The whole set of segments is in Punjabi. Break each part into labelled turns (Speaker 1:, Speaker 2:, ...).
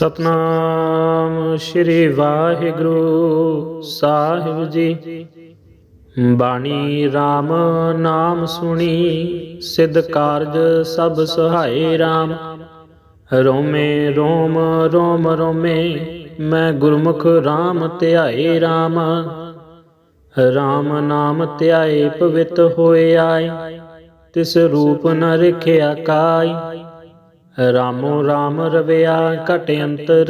Speaker 1: ਸਤਨਾਮ ਸ੍ਰੀ ਵਾਹਿਗੁਰੂ ਸਾਹਿਬ ਜੀ। ਬਾਣੀ RAM ਨਾਮ ਸੁਣੀ, ਸਿਧ ਕਾਰਜ ਸਭ ਸੁਹਾਏ RAM ਰੋਮੇ, ਰੋਮ ਰੋਮ, ਰੋਮੇ, ਮੈਂ ਗੁਰਮੁਖ RAM ਧਿਆਏ RAM RAM ਨਾਮ ਧਿਆਏ ਪਵਿੱਤ ਹੋਏ ਆਏ, ਤਿਸ ਰੂਪ ਨ ਰਖਿਆ ਕਾਈ ਰਾਮੋ ਰਾਮ ਰਵਿਆ ਘਟ ਅੰਤਰ,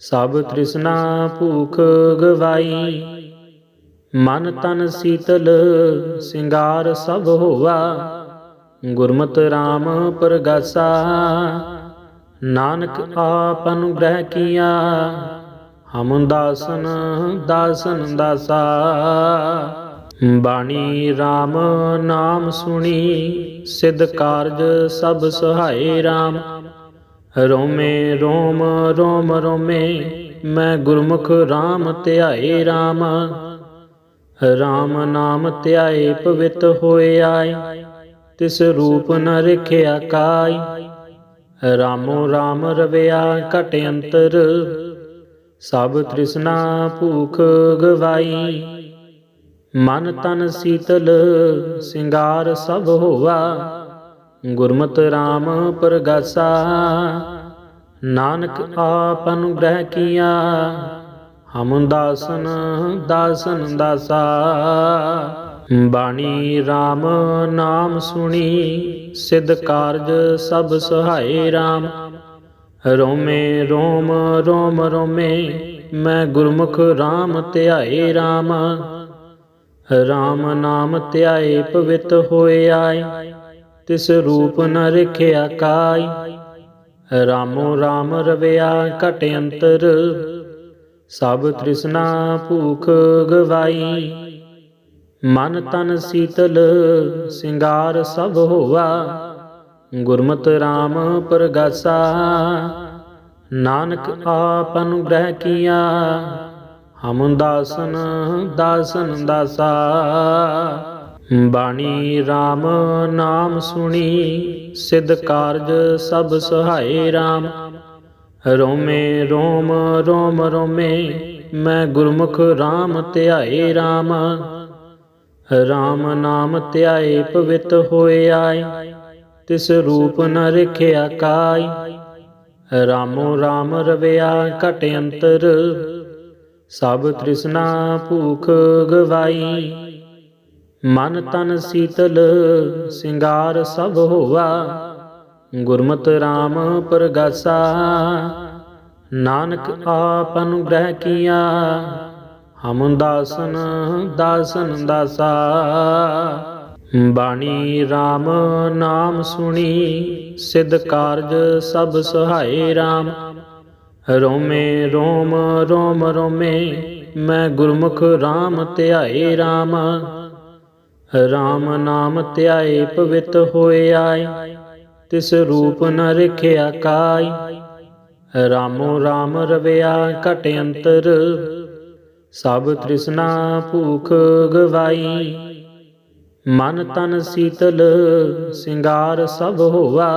Speaker 1: ਸਭ ਤ੍ਰਿਸ਼ਨਾ ਭੂਖ ਗਵਾਈ। ਮਨ ਤਨ ਸੀਤਲ, ਸਿੰਗਾਰ ਸਭ ਹੋਵਾ ਗੁਰਮਤਿ RAM ਪ੍ਰਗਾਸਾ, ਨਾਨਕ ਆਪ ਅਨੁਗ੍ਰਹਿ ਕੀਆ। ਹਮ ਦਾਸਨ ਦਾਸਨ ਦਾਸਾ। ਬਾਣੀ RAM ਨਾਮ ਸੁਣੀ, ਸਿਧ ਕਾਰਜ ਸਭ ਸੁਹਾਏ RAM ਰੋਮੇ, ਰੋਮ ਰੋਮ, ਰੋਮੇ, ਮੈਂ ਗੁਰਮੁਖ RAM ਧਿਆਏ RAM RAM ਨਾਮ ਧਿਆਏ ਪਵਿੱਤ ਹੋਏ ਆਏ, ਤਿਸ ਰੂਪ ਨ ਰਖਿਆ ਕਾਈ ਰਾਮੋ RAM ਰਵਿਆ ਘਟ ਅੰਤਰ, ਸਭ ਤ੍ਰਿਸ਼ਨਾ ਭੂਖ ਗਵਾਈ। ਮਨ ਤਨ ਸੀਤਲ, ਸਿੰਗਾਰ ਸਭ ਹੋਵਾ ਗੁਰਮਤਿ RAM ਪ੍ਰਗਾਸਾ, ਨਾਨਕ ਆਪ ਅਨੁਗ੍ਰਹਿ ਕੀਆ। ਹਮ ਦਾਸਨ ਦਾਸਨ ਦਾਸਾ। ਬਾਣੀ RAM ਨਾਮ ਸੁਣੀ, ਸਿਧ ਕਾਰਜ ਸਭ ਸੁਹਾਏ RAM ਰੋਮੇ, ਰੋਮ ਰੋਮ, ਰੋਮੇ, ਮੈਂ ਗੁਰਮੁਖ RAM ਧਿਆਏ RAM RAM ਨਾਮ ਧਿਆਏ, ਪਵਿੱਤ ਹੋਏ ਆਏ, ਤਿਸ ਰੂਪ ਨ ਰਖਿਆ ਕਾਈ ਰਾਮੋ RAM ਰਵਿਆ ਘਟ ਅੰਤਰ, ਸਭ ਤ੍ਰਿਸ਼ਨਾ ਭੂਖ ਗਵਾਈ। ਮਨ ਤਨ ਸੀਤਲ, ਸਿੰਗਾਰ ਸਭ ਹੋਵਾ ਗੁਰਮਤਿ RAM ਪ੍ਰਗਾਸਾ, ਨਾਨਕ ਆਪ ਅਨੁਗ੍ਰਹਿ ਕੀਆ। ਹਮ ਦਾਸਨ ਦਾਸਨ ਦਾਸਾ। ਬਾਣੀ RAM ਨਾਮ ਸੁਣੀ, ਸਿਧ ਕਾਰਜ ਸਭ ਸੁਹਾਏ RAM ਰੋਮੇ, ਰੋਮ ਰੋਮ, ਰੋਮੇ, ਮੈਂ ਗੁਰਮੁਖ RAM ਧਿਆਏ RAM RAM ਨਾਮ ਧਿਆਏ ਪਵਿੱਤ ਹੋਏ ਆਏ, ਤਿਸ ਰੂਪ ਨ ਰਖਿਆ ਕਾਈ ਰਾਮੋ RAM ਰਵਿਆ ਘਟ ਅੰਤਰ ਸਭ ਤ੍ਰਿਸ਼ਨਾ ਭੂਖ ਗਵਾਈ। ਮਨ ਤਨ ਸੀਤਲ, ਸਿੰਗਾਰ ਸਭ ਹੋਵਾ ਗੁਰਮਤਿ RAM ਪ੍ਰਗਾਸਾ। ਨਾਨਕ ਆਪ ਅਨੁਗ੍ਰਹਿ ਕੀਆ। ਹਮ ਦਾਸਨ ਦਾਸਨ ਦਾਸਾ। ਬਾਣੀ RAM ਨਾਮ ਸੁਣੀ। ਸਿਧ ਕਾਰਜ ਸਭ ਸੁਹਾਏ RAM ਰੋਮੇ, ਰੋਮ ਰੋਮ, ਰੋਮੇ, ਮੈਂ ਗੁਰਮੁਖ RAM ਧਿਆਏ RAM RAM ਨਾਮ ਧਿਆਏ ਪਵਿੱਤ ਹੋਏ ਆਏ, ਤਿਸ ਰੂਪ ਨ ਰਖਿਆ ਕਾਈ ਰਾਮੋ ਰਾਮ ਰਵਿਆ ਘਟ ਅੰਤਰ, ਸਭ ਤ੍ਰਿਸ਼ਨਾ ਭੂਖ ਗਵਾਈ। ਮਨ ਤਨ ਸੀਤਲ, ਸਿੰਗਾਰ ਸਭ ਹੋਵਾ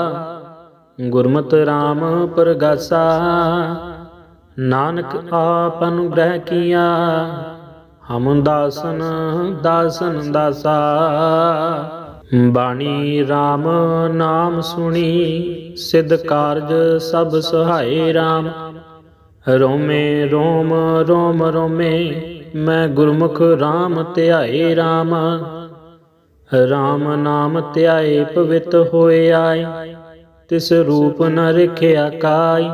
Speaker 1: ਗੁਰਮਤਿ RAM ਪ੍ਰਗਾਸਾ ਨਾਨਕ ਆਪ ਅਨੁਗ੍ਰਹਿ ਕੀਆ। ਹਮ ਦਾਸਨ ਦਾਸਨ ਦਾਸਾ। ਬਾਣੀ RAM ਨਾਮ ਸੁਣੀ। ਸਿਧ ਕਾਰਜ ਸਭ ਸੁਹਾਏ RAM ਰੋਮੇ ਰੋਮ ਰੋਮ ਰੋਮੇ। ਮੈਂ ਗੁਰਮੁਖ RAM ਧਿਆਏ RAM RAM ਨਾਮ ਧਿਆਏ ਪਵਿੱਤ ਹੋਏ ਆਏ। ਤਿਸ ਰੂਪ ਨ ਰਖਿਆ ਕਾਈ।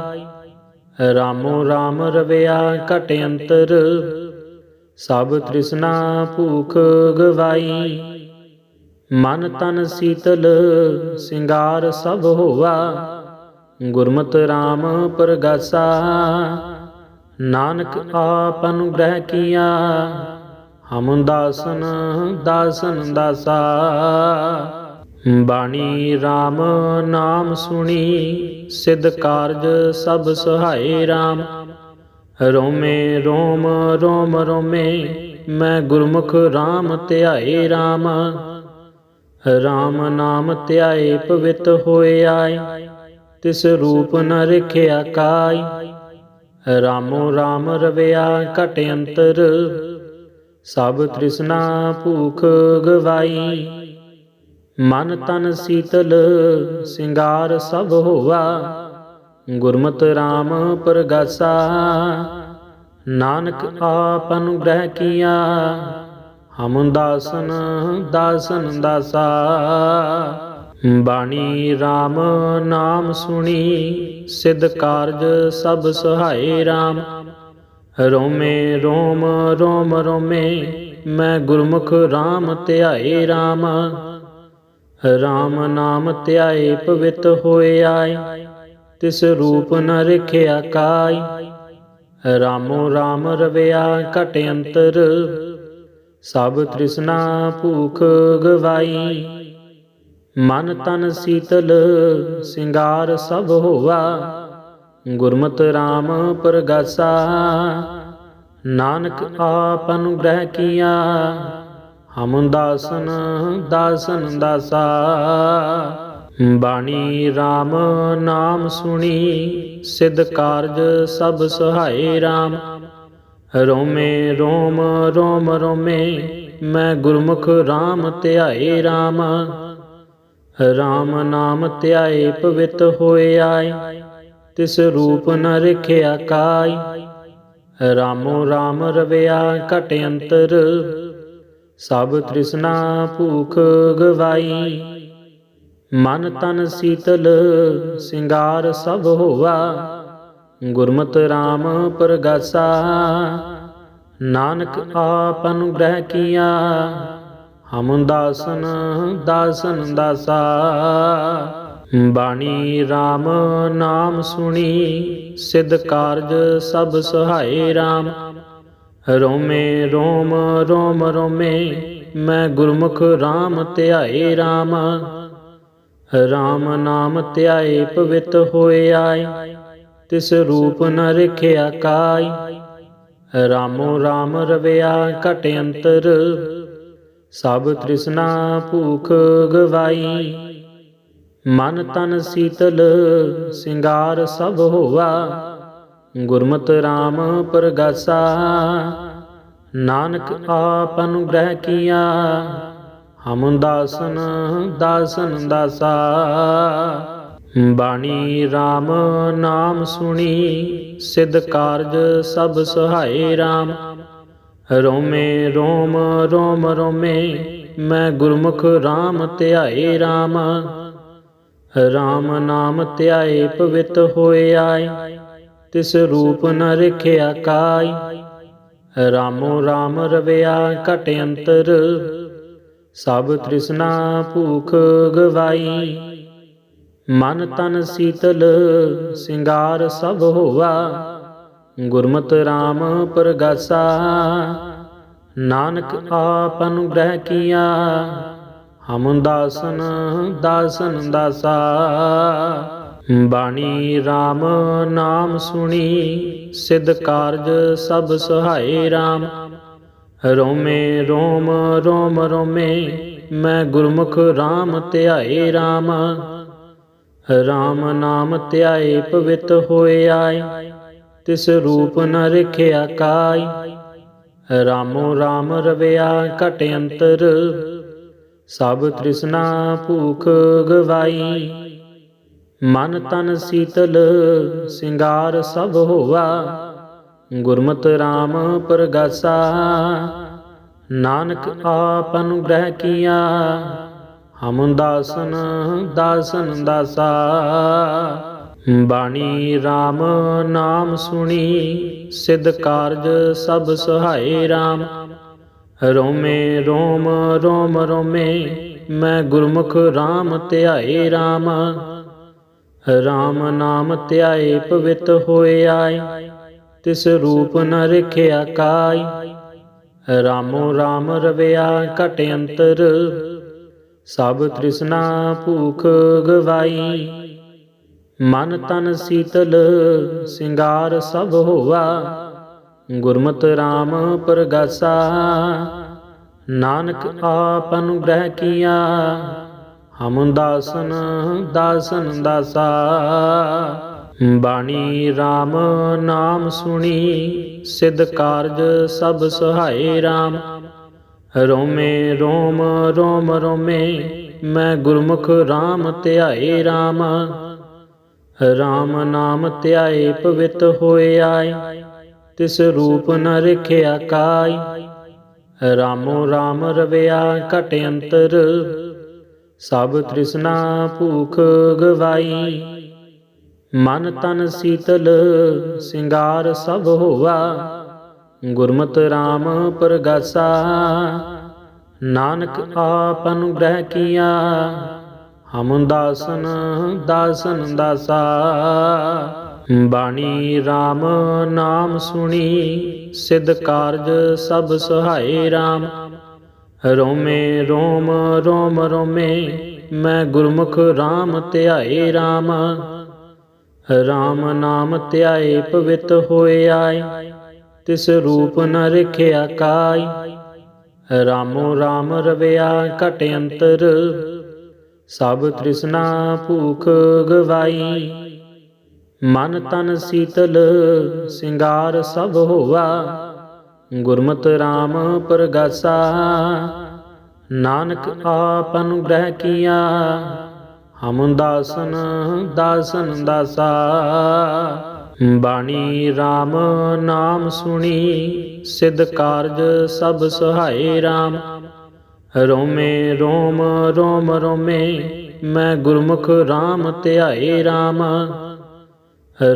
Speaker 1: ਰਾਮੋ ਰਾਮ ਰਵਿਆ ਘਟ ਅੰਤਰ, ਸਭ ਤ੍ਰਿਸ਼ਨਾ ਭੂਖ ਗਵਾਈ। ਮਨ ਤਨ ਸੀਤਲ, ਸਿੰਗਾਰ ਸਭ ਹੋਵਾ ਗੁਰਮਤਿ RAM ਪ੍ਰਗਾਸਾ, ਨਾਨਕ ਆਪ ਅਨੁਗ੍ਰਹਿ ਕੀਆ। ਹਮ ਦਾਸਨ ਦਾਸਨ ਦਾਸਾ। ਬਾਣੀ RAM ਨਾਮ ਸੁਣੀ, ਸਿਧ ਕਾਰਜ ਸਭ ਸੁਹਾਏ RAM ਰੋਮੇ, ਰੋਮ ਰੋਮ, ਰੋਮੇ, ਮੈਂ ਗੁਰਮੁਖ RAM ਧਿਆਏ RAM RAM ਨਾਮ ਧਿਆਏ ਪਵਿੱਤ ਹੋਏ ਆਏ, ਤਿਸ ਰੂਪ ਨ ਰਖਿਆ ਕਾਈ ਰਾਮੋ ਰਾਮ ਰਵਿਆ ਘਟ ਅੰਤਰ, ਸਭ ਤ੍ਰਿਸ਼ਨਾ ਭੂਖ ਗਵਾਈ। ਮਨ ਤਨ ਸੀਤਲ, ਸਿੰਗਾਰ ਸਭ ਹੋਵਾ ਗੁਰਮਤਿ RAM ਪ੍ਰਗਾਸਾ, ਨਾਨਕ ਆਪ ਅਨੁਗ੍ਰਹਿ ਕੀਆ। ਹਮ ਦਾਸਨ ਦਾਸਨ ਦਾਸਾ। ਬਾਣੀ RAM ਨਾਮ ਸੁਣੀ, ਸਿਧ ਕਾਰਜ ਸਭ ਸਹਾਈ RAM ਰੋਮੇ, ਰੋਮ ਰੋਮ, ਰੋਮੇ, ਮੈਂ ਗੁਰਮੁਖ RAM ਧਿਆਏ RAM RAM ਨਾਮ ਧਿਆਏ, ਪਵਿੱਤ ਹੋਏ ਆਏ, ਤਿਸ ਰੂਪ ਨ ਰਖਿਆ ਕਾਈ ਰਾਮੋ RAM ਰਵਿਆ ਘਟ ਅੰਤਰ, ਸਭ ਤ੍ਰਿਸ਼ਨਾ ਭੂਖ ਗਵਾਈ। ਮਨ ਤਨ ਸੀਤਲ, ਸਿੰਗਾਰ ਸਭ ਹੋਵਾ ਗੁਰਮਤਿ RAM ਪ੍ਰਗਾਸਾ ਨਾਨਕ ਆਪ ਅਨੁਗ੍ਰਹਿ ਕੀਆ। ਹਮ ਦਾਸਨ ਦਾਸਨ ਦਾਸਾ। ਬਾਣੀ RAM ਨਾਮ ਸੁਣੀ, ਸਿਧ ਕਾਰਜ ਸਭ ਸਹਾਈ RAM ਰੋਮੇ, ਰੋਮ ਰੋਮ, ਰੋਮੇ, ਮੈਂ ਗੁਰਮੁਖ RAM ਧਿਆਏ RAM RAM ਨਾਮ ਧਿਆਏ ਪਵਿੱਤ ਹੋਏ ਆਏ, ਤਿਸ ਰੂਪ ਨ ਰਖਿਆ ਕਾਈ ਰਾਮੋ RAM ਰਵਿਆ ਘਟ ਅੰਤਰ ਸਭ ਤ੍ਰਿਸ਼ਨਾ ਭੂਖ ਗਵਾਈ। ਮਨ ਤਨ ਸੀਤਲ, ਸਿੰਗਾਰ ਸਭ ਹੋਵਾ ਗੁਰਮਤਿ RAM ਪ੍ਰਗਾਸਾ। ਨਾਨਕ ਆਪ ਅਨੁਗ੍ਰਹਿ ਕੀਆ। ਹਮ ਦਾਸਨ ਦਾਸਨ ਦਾਸਾ। ਬਾਣੀ RAM ਨਾਮ ਸੁਣੀ। ਸਿਧ ਕਾਰਜ ਸਭ ਸਹਾਈ RAM ਰੋਮੇ, ਰੋਮ ਰੋਮ, ਰੋਮੇ, ਮੈਂ ਗੁਰਮੁਖ RAM ਧਿਆਏ RAM RAM ਨਾਮ ਧਿਆਏ ਪਵਿੱਤ ਹੋਏ ਆਏ, ਤਿਸ ਰੂਪ ਨ ਰਖਿਆ ਕਾਈ ਰਾਮੋ RAM ਰਵਿਆ ਘਟ ਅੰਤਰ, ਸਭ ਤ੍ਰਿਸ਼ਨਾ ਭੂਖ ਗਵਾਈ। ਮਨ ਤਨ ਸੀਤਲ, ਸਿੰਗਾਰ ਸਭ ਹੋਵਾ ਗੁਰਮਤਿ RAM ਪ੍ਰਗਾਸਾ ਨਾਨਕ ਆਪ ਅਨੁਗ੍ਰਹਿ ਕੀਆ। ਹਮ ਦਾਸਨ ਦਾਸਨ ਦਾਸਾ। ਬਾਣੀ RAM ਨਾਮ ਸੁਣੀ। ਸਿਧ ਕਾਰਜ ਸਭ ਸਹਾਈ RAM ਰੋਮੇ ਰੋਮ ਰੋਮ ਰੋਮੇ। ਮੈਂ ਗੁਰਮੁਖ RAM ਧਿਆਏ RAM RAM ਨਾਮ ਧਿਆਏ ਪਵਿੱਤ ਹੋਏ ਆਏ। ਤਿਸ ਰੂਪ ਨ ਰਖਿਆ ਕਾਈ। ਰਾਮੋ ਰਾਮ ਰਵਿਆ ਘਟ ਅੰਤਰ, ਸਭ ਤ੍ਰਿਸ਼ਨਾ ਭੂਖ ਗਵਾਈ। ਮਨ ਤਨ ਸੀਤਲ, ਸਿੰਗਾਰ ਸਭ ਹੋਵਾ ਗੁਰਮਤਿ RAM ਪ੍ਰਗਾਸਾ, ਨਾਨਕ ਆਪ ਅਨੁਗ੍ਰਹਿ ਕੀਆ। ਹਮ ਦਾਸਨ ਦਾਸਨ ਦਾਸਾ। ਬਾਣੀ RAM ਨਾਮ ਸੁਣੀ, ਸਿਧ ਕਾਰਜ ਸਭ ਸਹਾਈ RAM ਰੋਮੇ, ਰੋਮ ਰੋਮ, ਰੋਮੇ, ਮੈਂ ਗੁਰਮੁਖ RAM ਧਿਆਏ RAM RAM ਨਾਮ ਧਿਆਏ ਪਵਿੱਤ ਹੋਏ ਆਏ, ਤਿਸ ਰੂਪ ਨ ਰਖਿਆ ਕਾਈ ਰਾਮੋ ਰਾਮ ਰਵਿਆ ਘਟ ਅੰਤਰ, ਸਭ ਤ੍ਰਿਸ਼ਨਾ ਭੂਖ ਗਵਾਈ। ਮਨ ਤਨ ਸੀਤਲ, ਸਿੰਗਾਰ ਸਭ ਹੋਵਾ ਗੁਰਮਤਿ RAM ਪ੍ਰਗਾਸਾ, ਨਾਨਕ ਆਪ ਅਨੁਗ੍ਰਹਿ ਕੀਆ। ਹਮ ਦਾਸਨ ਦਾਸਨ ਦਾਸਾ। ਬਾਣੀ RAM ਨਾਮ ਸੁਣੀ, ਸਿੱਧ ਕਾਰਜ ਸਭ ਸਹਾਈ RAM ਰੋਮੇ ਰੋਮ ਰੋਮ ਰੋਮੇ, ਮੈਂ ਗੁਰਮੁਖ RAM ਧਿਆਏ RAM RAM ਨਾਮ ਧਿਆਏ, ਪਵਿੱਤ ਹੋਏ ਆਏ, ਤਿਸ ਰੂਪ ਨ ਰਖਿਆ ਕਾਈ ਰਾਮੋ RAM ਰਵਿਆ ਘਟ ਅੰਤਰ, ਸਭ ਤ੍ਰਿਸ਼ਨਾ ਭੂਖ ਗਵਾਈ। ਮਨ ਤਨ ਸੀਤਲ, ਸਿੰਗਾਰ ਸਭ ਹੋਵਾ ਗੁਰਮਤਿ RAM ਪ੍ਰਗਾਸਾ ਨਾਨਕ ਆਪ ਅਨੁਗ੍ਰਹਿ ਕੀਆ। ਹਮ ਦਾਸਨ ਦਾਸਨ ਦਾਸਾ। ਬਾਣੀ RAM ਨਾਮ ਸੁਣੀ, ਸਿਧ ਕਾਰਜ ਸਭ ਸਹਾਏ RAM ਰੋਮੇ, ਰੋਮ ਰੋਮ, ਰੋਮੇ, ਮੈਂ ਗੁਰਮੁਖ RAM ਧਿਆਏ RAM RAM ਨਾਮ ਧਿਆਏ ਪਵਿੱਤ ਹੋਏ ਆਏ, ਤਿਸ ਰੂਪ ਨ ਰਖਿਆ ਕਾਈ ਰਾਮੋ ਰਾਮ ਰਵਿਆ ਘਟ ਅੰਤਰ ਸਭ ਤ੍ਰਿਸ਼ਨਾ ਭੂਖ ਗਵਾਈ। ਮਨ ਤਨ ਸੀਤਲ, ਸਿੰਗਾਰ ਸਭ ਹੋਆ। ਗੁਰਮਤਿ RAM ਪ੍ਰਗਾਸਾ। ਨਾਨਕ ਆਪ ਅਨੁਗ੍ਰਹਿ ਕੀਆ। ਹਮ ਦਾਸਨ ਦਾਸਨ ਦਾਸਾ। ਬਾਣੀ RAM ਨਾਮ ਸੁਣੀ। ਸਿਧ ਕਾਰਜ ਸਭ ਸਹਾਏ RAM ਰੋਮੇ, ਰੋਮ ਰੋਮ, ਰੋਮੇ, ਮੈਂ ਗੁਰਮੁਖ RAM ਧਿਆਏ RAM RAM ਨਾਮ ਧਿਆਏ ਪਵਿੱਤ ਹੋਏ ਆਏ, ਤਿਸ ਰੂਪ ਨ ਰਖਿਆ ਕਾਈ ਰਾਮੋ ਰਾਮ ਰਵਿਆ ਘਟ ਅੰਤਰ, ਸਭ ਤ੍ਰਿਸ਼ਨਾ ਭੂਖ ਗਵਾਈ। ਮਨ ਤਨ ਸੀਤਲ, ਸਿੰਗਾਰ ਸਭ ਹੋਆ ਗੁਰਮਤਿ RAM ਪ੍ਰਗਾਸਾ ਨਾਨਕ ਆਪ ਅਨੁਗ੍ਰਹਿ ਕੀਆ। ਹਮ ਦਾਸਨ ਦਾਸਨ ਦਾਸਾ। ਬਾਣੀ RAM ਨਾਮ ਸੁਣੀ। ਸਿਧ ਕਾਰਜ ਸਭ ਸਹਾਏ RAM ਰੋਮੇ, ਰੋਮ ਰੋਮ, ਰੋਮੇ। ਮੈਂ ਗੁਰਮੁਖ RAM ਧਿਆਏ RAM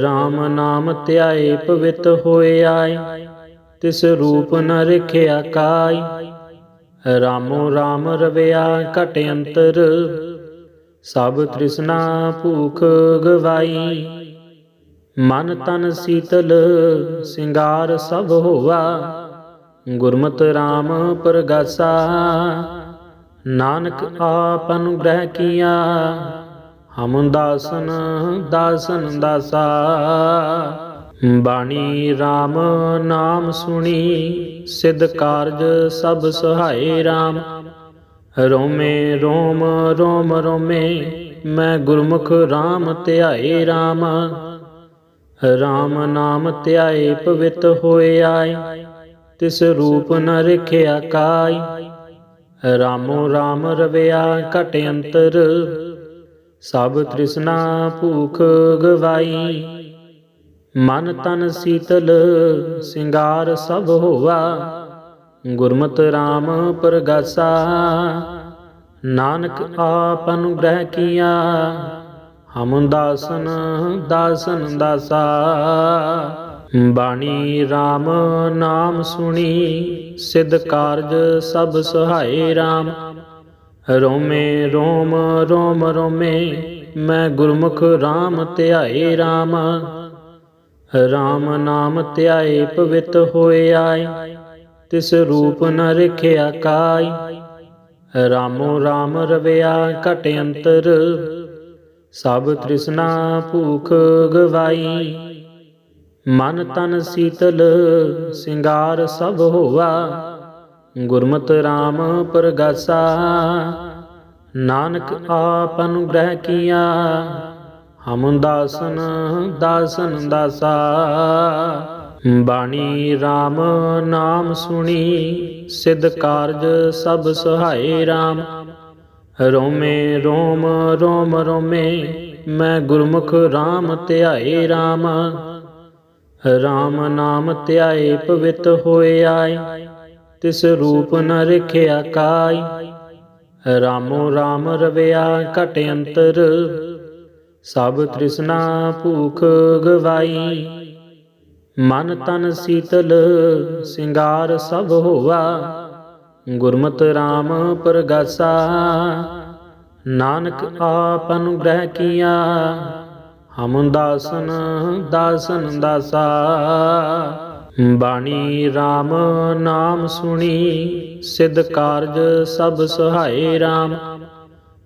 Speaker 1: RAM ਨਾਮ ਧਿਆਏ ਪਵਿੱਤ ਹੋਏ ਆਏ। ਤਿਸ ਰੂਪ ਨ ਰਖਿਆ ਕਾਈ। ਰਾਮੋ ਰਾਮ ਰਵਿਆ ਘਟ ਅੰਤਰ, ਸਭ ਤ੍ਰਿਸ਼ਨਾ ਭੂਖ ਗਵਾਈ। ਮਨ ਤਨ ਸੀਤਲ, ਸਿੰਗਾਰ ਸਭ ਹੋਆ। ਗੁਰਮਤਿ RAM ਪ੍ਰਗਾਸਾ, ਨਾਨਕ ਆਪ ਅਨੁਗ੍ਰਹਿ ਕੀਆ। ਹਮ ਦਾਸਨ ਦਾਸਨ ਦਾਸਾ। ਬਾਣੀ RAM ਨਾਮ ਸੁਣੀ, ਸਿਧ ਕਾਰਜ ਸਭ ਸਹਾਏ RAM ਰੋਮੇ, ਰੋਮ ਰੋਮ, ਰੋਮੇ, ਮੈਂ ਗੁਰਮੁਖ RAM ਧਿਆਏ RAM RAM ਨਾਮ ਧਿਆਏ ਪਵਿੱਤ ਹੋਏ ਆਏ, ਤਿਸ ਰੂਪ ਨ ਰਖਿਆ ਕਾਈ ਰਾਮੋ ਰਾਮ ਰਵਿਆ ਘਟ ਅੰਤਰ, ਸਭ ਤ੍ਰਿਸ਼ਨਾ ਭੂਖ ਗਵਾਈ। ਮਨ ਤਨ ਸੀਤਲ, ਸਿੰਗਾਰ ਸਭ ਹੋਆ। ਗੁਰਮਤਿ RAM ਪ੍ਰਗਾਸਾ, ਨਾਨਕ ਆਪ ਅਨੁਗ੍ਰਹਿ ਕੀਆ। ਹਮ ਦਾਸਨ ਦਾਸਨ ਦਾਸਾ। ਬਾਣੀ RAM ਨਾਮ ਸੁਣੀ, ਸਿਧ ਕਾਰਜ ਸਭ ਸਹਾਏ RAM ਰੋਮੇ, ਰੋਮ ਰੋਮ, ਰੋਮੇ, ਮੈਂ ਗੁਰਮੁਖ RAM ਧਿਆਏ RAM RAM ਨਾਮ ਧਿਆਏ, ਪਵਿੱਤ ਹੋਏ ਆਏ, ਤਿਸ ਰੂਪ ਨ ਰਖਿਆ ਕਾਈ ਰਾਮੋ RAM ਰਵਿਆ ਘਟ ਅੰਤਰ, ਸਭ ਤ੍ਰਿਸ਼ਨਾ ਭੂਖ ਗਵਾਈ। ਮਨ ਤਨ ਸੀਤਲ, ਸਿੰਗਾਰ ਸਭ ਹੋਆ। ਗੁਰਮਤਿ RAM ਪ੍ਰਗਾਸਾ, ਨਾਨਕ ਆਪ ਅਨੁਗ੍ਰਹਿ ਕੀਆ। ਹਮ ਦਾਸਨ ਦਾਸਨ ਦਾਸਾ। ਬਾਣੀ RAM ਨਾਮ ਸੁਣੀ, ਸਿਧ ਕਾਰਜ ਸਭ ਸਹਾਏ RAM ਰੋਮੇ, ਰੋਮ ਰੋਮ, ਰੋਮੇ, ਮੈਂ ਗੁਰਮੁਖ RAM ਧਿਆਏ RAM RAM ਨਾਮ ਧਿਆਏ ਪਵਿੱਤ ਹੋਏ ਆਏ, ਤਿਸ ਰੂਪ ਨ ਰਖਿਆ ਕਾਈ ਰਾਮੋ RAM ਰਵਿਆ ਘਟ ਅੰਤਰ ਸਭ ਤ੍ਰਿਸ਼ਨਾ ਭੂਖ ਗਵਾਈ। ਮਨ ਤਨ ਸੀਤਲ ਸਿੰਗਾਰ ਸਭ ਹੋਆ। ਗੁਰਮਤਿ RAM ਪ੍ਰਗਾਸਾ। ਨਾਨਕ ਆਪ ਅਨੁਗ੍ਰਹਿ ਕੀਆ। ਹਮ ਦਾਸਨ ਦਾਸਨ ਦਾਸਾ। ਬਾਣੀ RAM ਨਾਮ ਸੁਣੀ। ਸਿਧ ਕਾਰਜ ਸਭ ਸਹਾਏ RAM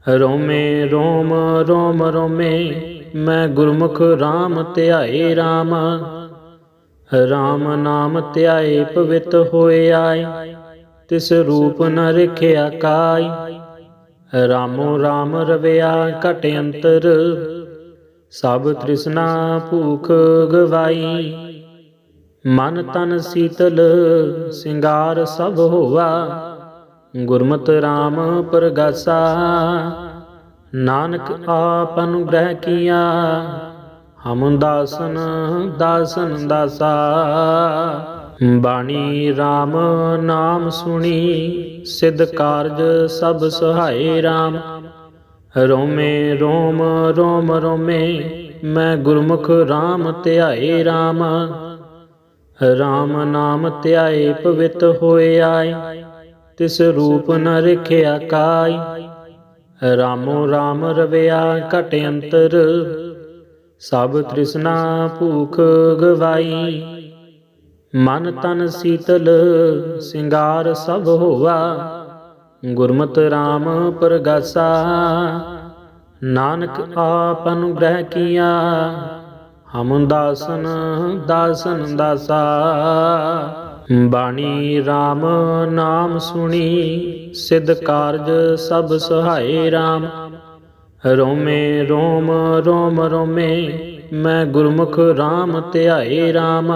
Speaker 1: ਰੋਮੇ, ਰੋਮ ਰੋਮ, ਰੋਮੇ, ਮੈਂ ਗੁਰਮੁਖ RAM ਧਿਆਏ RAM RAM ਨਾਮ ਧਿਆਏ ਪਵਿੱਤ ਹੋਏ ਆਏ, ਤਿਸ ਰੂਪ ਨ ਰਖਿਆ ਕਾਈ ਰਾਮੋ ਰਾਮ ਰਵਿਆ ਘਟ ਅੰਤਰ, ਸਭ ਤ੍ਰਿਸ਼ਨਾ ਭੂਖ ਗਵਾਈ। ਮਨ ਤਨ ਸੀਤਲ, ਸਿੰਗਾਰ ਸਭ ਹੋਆ ਗੁਰਮਤਿ RAM ਪ੍ਰਗਾਸਾ ਨਾਨਕ ਆਪ ਅਨੁਗ੍ਰਹਿ ਕੀਆ, ਹਮ ਦਾਸਨ ਦਾਸਨ ਦਾਸਾ। ਬਾਣੀ RAM ਨਾਮ ਸੁਣੀ, ਸਿਧ ਕਾਰਜ ਸਭ ਸਹਾਏ RAM ਰੋਮੇ ਰੋਮ ਰੋਮ ਰੋਮੇ, ਮੈਂ ਗੁਰਮੁਖ RAM ਧਿਆਏ RAM RAM ਨਾਮ ਧਿਆਏ ਪਵਿੱਤ ਹੋਏ ਆਏ। ਤਿਸ ਰੂਪ ਨ ਰਖਿਆ ਕਾਈ ਰਾਮੋ ਰਾਮ ਰਵਿਆ ਘਟ ਅੰਤਰ। ਸਭ ਤ੍ਰਿਸ਼ਨਾ ਭੂਖ ਗਵਾਈ। ਮਨ ਤਨ ਸੀਤਲ, ਸਿੰਗਾਰ ਸਭ ਹੋਆ। ਗੁਰਮਤ RAM ਪ੍ਰਗਾਸਾ। ਨਾਨਕ ਆਪ ਅਨੁਗ੍ਰਹਿ ਕੀਆ। ਹਮ ਦਾਸਨ ਦਾਸਨ ਦਾਸਾ। ਬਾਣੀ RAM ਨਾਮ ਸੁਣੀ, ਸਿਧ ਕਾਰਜ ਸਭ ਸਹਾਏ RAM ਰੋਮੇ, ਰੋਮ ਰੋਮ, ਰੋਮੇ, ਮੈਂ ਗੁਰਮੁਖ RAM ਧਿਆਏ RAM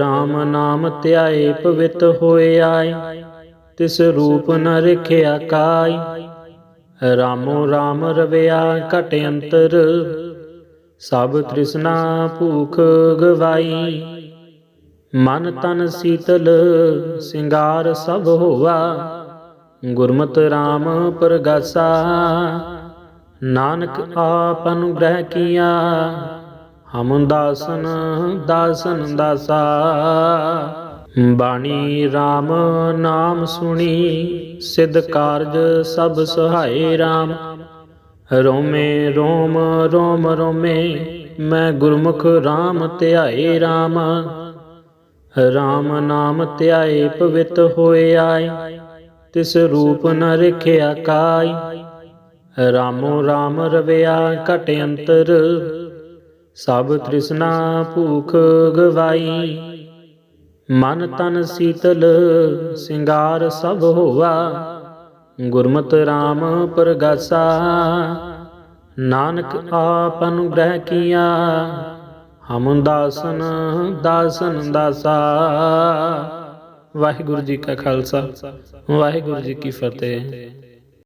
Speaker 1: RAM ਨਾਮ ਧਿਆਏ ਪਵਿੱਤ ਹੋਏ ਆਏ ਤਿਸ ਰੂਪ ਨ ਰਖਿਆ ਕਾਈ। ਰਾਮੋ ਰਾਮ ਰਵਿਆ ਘਟ ਅੰਤਰ, ਸਭ ਤ੍ਰਿਸ਼ਨਾ ਭੂਖ ਗਵਾਈ। ਮਨ ਤਨ ਸੀਤਲ, ਸਿੰਗਾਰ ਸਭ ਹੋਆ। ਗੁਰਮਤਿ RAM ਪ੍ਰਗਾਸਾ, ਨਾਨਕ ਆਪ ਅਨੁਗ੍ਰਹਿ ਕੀਆ। ਹਮ ਦਾਸਨ ਦਾਸਨ ਦਾਸਾ। ਬਾਣੀ RAM ਨਾਮ ਸੁਣੀ, ਸਿਧ ਕਾਰਜ ਸਭ ਸਹਾਏ RAM ਰੋਮੇ, ਰੋਮ ਰੋਮ, ਰੋਮੇ, ਮੈਂ ਗੁਰਮੁਖ RAM ਧਿਆਏ RAM RAM ਨਾਮ ਧਿਆਏ, ਪਵਿੱਤ ਹੋਏ ਆਏ, ਤਿਸ ਰੂਪ ਨ ਰਖਿਆ ਕਾਈ ਰਾਮੋ RAM ਰਵਿਆ ਘਟ ਅੰਤਰ, ਸਭ ਤ੍ਰਿਸ਼ਨਾ ਭੂਖ ਗਵਾਈ। ਮਨ ਤਨ ਸੀਤਲ, ਸਿੰਗਾਰ ਸਭ ਹੋਆ। ਗੁਰਮਤਿ RAM ਪ੍ਰਗਾਸਾ ਨਾਨਕ ਆਪ ਅਨੁਗ੍ਰਹਿ ਕੀਆ। ਹਮ ਦਾਸਨ ਦਾਸਨ ਦਾਸਾ। ਵਾਹਿਗੁਰੂ ਜੀ ਕਾ ਖਾਲਸਾ ਵਾਹਿਗੁਰੂ ਜੀ ਕੀ ਫਤਿਹ।